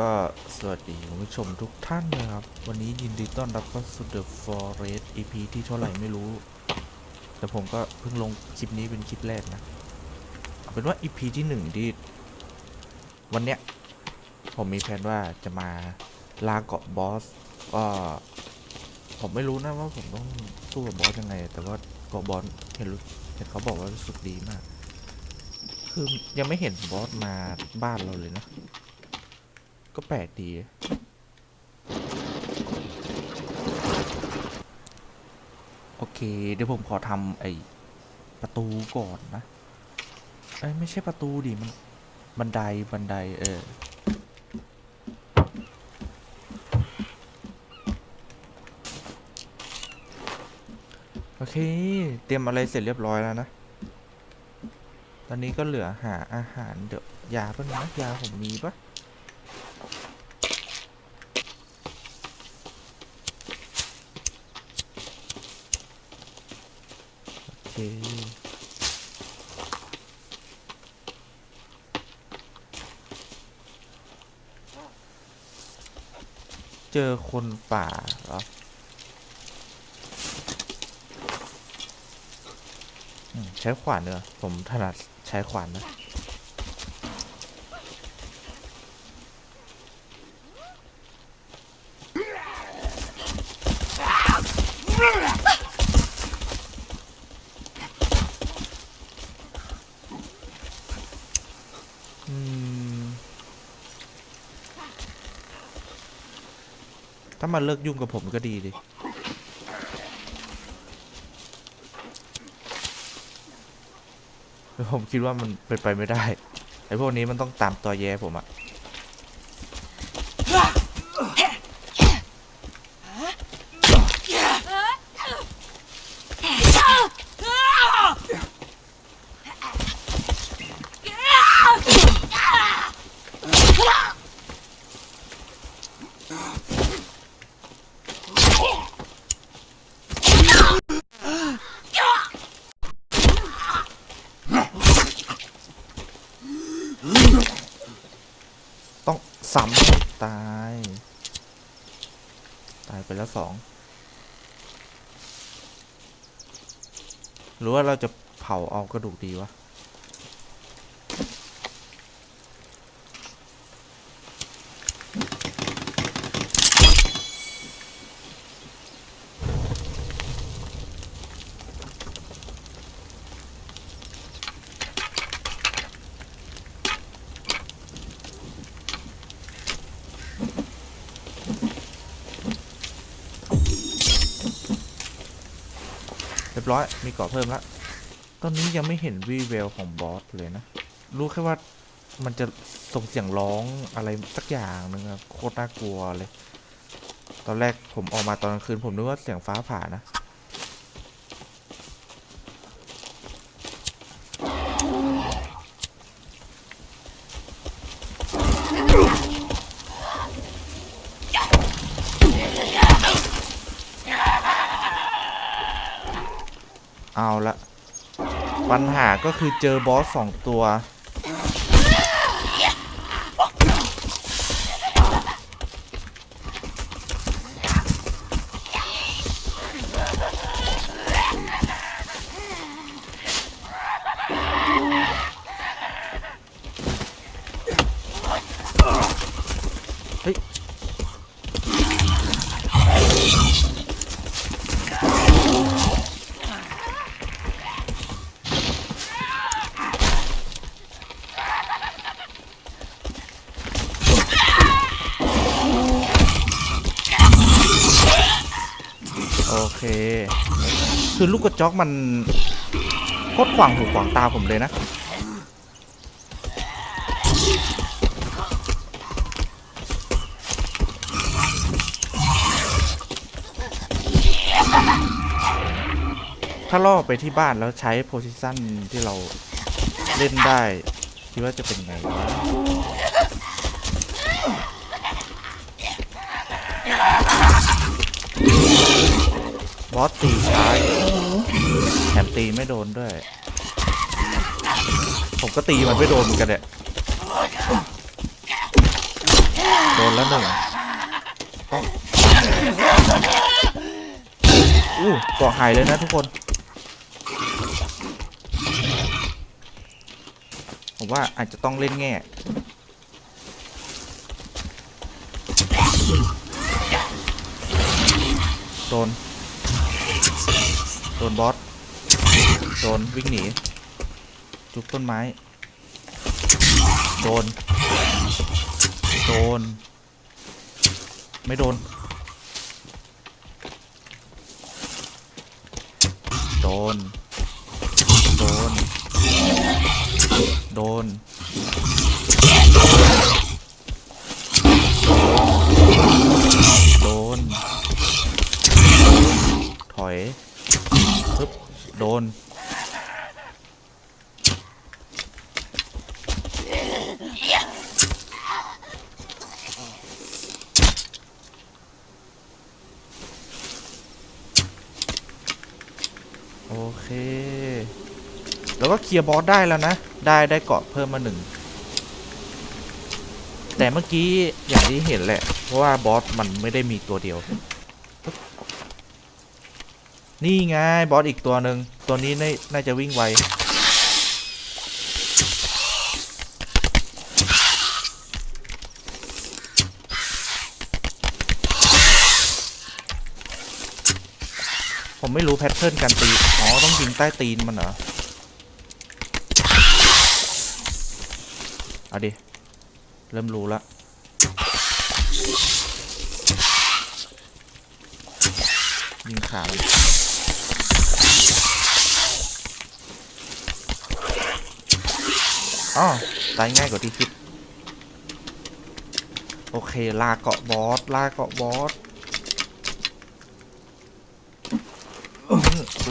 ก็สวัสดีคุณผู้ชมทุกท่านนะครับ วันนี้ยินดีต้อนรับเข้าสู่ The Forest EP ที่เท่าไหร่ไม่รู้ แต่ผมก็เพิ่งลงคลิปนี้เป็นคลิปแรกนะเอาเป็นว่า EP ที่หนึ่งที่ วันเนี้ย ผมมีแผนว่าจะมาลาเกาะบอสก็ผมไม่รู้นะว่าผมต้องสู้กับบอสยังไง แต่ว่าเกาะบอสเห็นรู้เห็นเขาบอกว่ารู้สึกดีมาก คือยังไม่เห็นบอสมาบ้านเราเลยนะ ก็แปลกดีโอเค เดี๋ยวผมขอทำไอประตูก่อนนะเอ้ไม่ใช่ประตูดิมันบันไดบันไดเออโอเค เตรียมอะไรเสร็จเรียบร้อยแล้วนะ ตอนนี้ก็เหลือหาอาหารเดี๋ยวยาป่ะนะยาผมมีปะ เคเจอคนป่าเหรอใช้ขวานเนอะผมถนัดใช้ขวานนะ ถ้ามาเลิกยุ่งกับผมก็ดีดิผมคิดว่ามันเป็นไปไม่ได้ไอ้พวกนี้มันต้องตามตัวแย่ผมอะ ต้องซ้ำให้ตาย ตายไปแล้วสองหรือว่าเราจะเผาเอากระดูกดีวะ ยบร้อย มีเกาะเพิ่มละ ตอนนี้ยังไม่เห็นวีเวลของบอสเลยนะ รู้แค่ว่ามันจะส่งเสียงร้องอะไรสักอย่างหนึงอะโคตรน่ากลัวเลย ตอนแรกผมออกมาตอนกลางคืนผมนึกว่าเสียงฟ้าผ่านะ เอาละปัญหาก็คือเจอบอสสองตัว คือลูกกระจอกมันโคตรขวางหูขวางตาผมเลยนะ ถ้าล่อไปที่บ้านแล้วใช้โพซิชันที่เราเล่นได้ คิดว่าจะเป็นไงวะ บอสตีช้าแถมตีไม่โดนด้วย ผมก็ตีมันไม่โดนเหมือนกันเนี่ยละหนึ่งต้องอู้เกาะหายเลยนะทุกคน ผมว่าอาจจะต้องเล่นแง่โดน โดนบอส โดนวิ่งหนี จุบต้นไม้ โดน โดน ไม่โดน โดน โดน โดน โดน ถอยปึ๊บ โดน โอเค แล้วก็เคลียร์บอสได้แล้วนะ ได้ได้เกาะเพิ่มมาหนึ่ง แต่เมื่อกี้อย่างที่เห็นแหละ เพราะว่าบอสมันไม่ได้มีตัวเดียว นี่ไงบอสอีกตัวหนึ่ง ตัวนี้น่าน่าจะวิ่งไว ผมไม่รู้แพทเทิร์นการตี อ๋อ ต้องยิงใต้ตีนมันเหรอ เอาดิ เริ่มรู้ละยิงขามันอ๋อตายง่ายกว่าที่คิด โอเค ลาเกาะบอส ลาเกาะบอส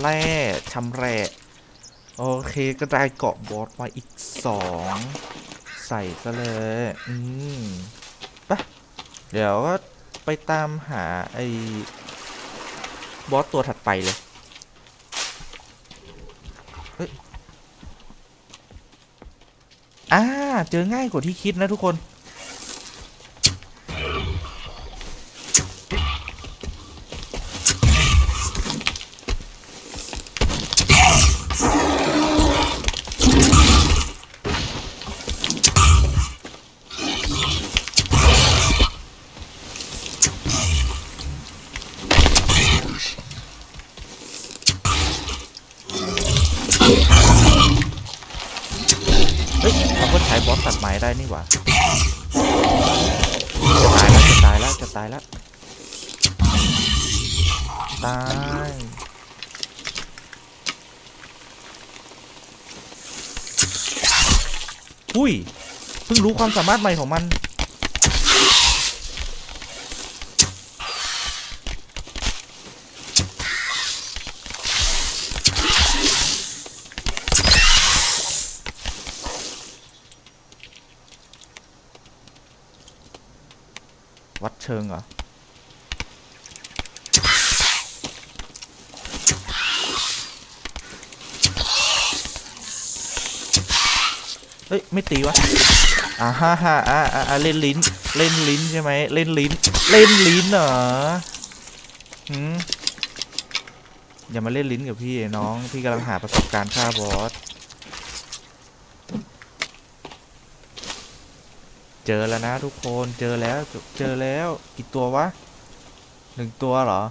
แร่ชำแร่โอเค ก็ได้เกาะบอสมาอีกสอง ใส่ซะเลย อืมไปะเดี๋ยวก็ไปตามหาไอ้บอสตัวถัดไปเลย เฮ้ย อ่า เจอง่ายกว่าที่คิดนะทุกคน ได้นี่หว่าจะตายแล้วจะตายแล้วจะตายแล้วตายอุ้ยเพิ่งรู้ความสามารถใหม่ของมัน เชิงเหรอเฮ้ย ไม่ตีวะอ่าฮ่าฮ่าอ่าอ่าเล่นลิ้น เล่นลิ้นใช่ไหมเล่นลิ้น เล่นลิ้นเหรอหืมอย่ามาเล่นลิ้นกับพี่น้อง พี่กำลังหาประสบการณ์ฆ่าบอส เจอแล้วนะทุกคนเจอแล้วเจอแล้ว กี่ตัววะหนึ่งตัวเหรอ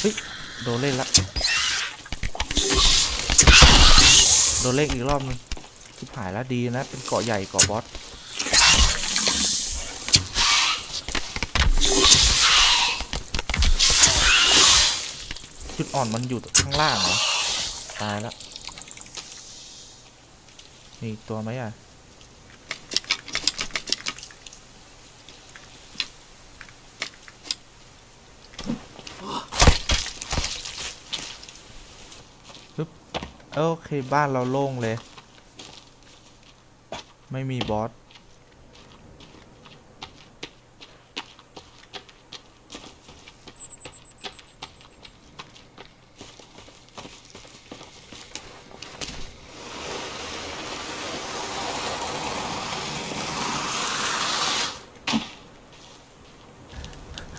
เฮ้ย โดนเล่นละ โดนเล่นอีกรอบนึงชิบหายแล้วดีนะ เป็นเกาะใหญ่เกาะบอสจุดอ่อนมันอยู่ข้างล่างเหรอ ตายแล้วมีอีกตัวไหมอะ โอเคบ้านเราโล่งเลย ไม่มีบอส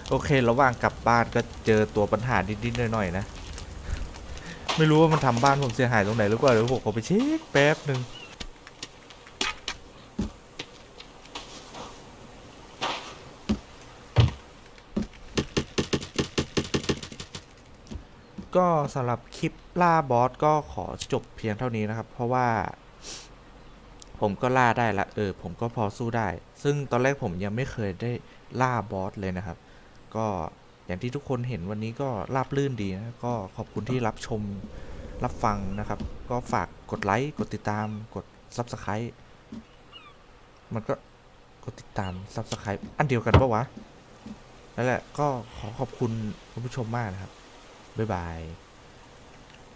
โอเค ระหว่างกลับบ้านก็เจอตัวปัญหานิดๆหน่อยๆนะ ไม่รู้ว่ามันทำบ้านผมเสียหายตรงไหนหรือเปล่าเดี๋ยวผมขอไปเช็คแป๊บหนึ่งก็สำหรับคลิปล่าบอสก็ขอจบเพียงเท่านี้นะครับ เพราะว่า ผมก็ล่าได้ละเออ ผมก็พอสู้ได้ ซึ่งตอนแรกผมยังไม่เคยได้ล่าบอสเลยนะครับ ก็ อย่างที่ทุกคนเห็นวันนี้ก็ราบลื่นดีนะก็ขอบคุณที่รับชมรับฟังนะครับ ก็ฝากกดไลค์กดติดตามกด Subscribe มันก็กดติดตาม Subscribe อันเดียวกันปะวะนั่นแหละก็ขอขอบคุณคุณผู้ชมมากนะครับ บ๊ายบาย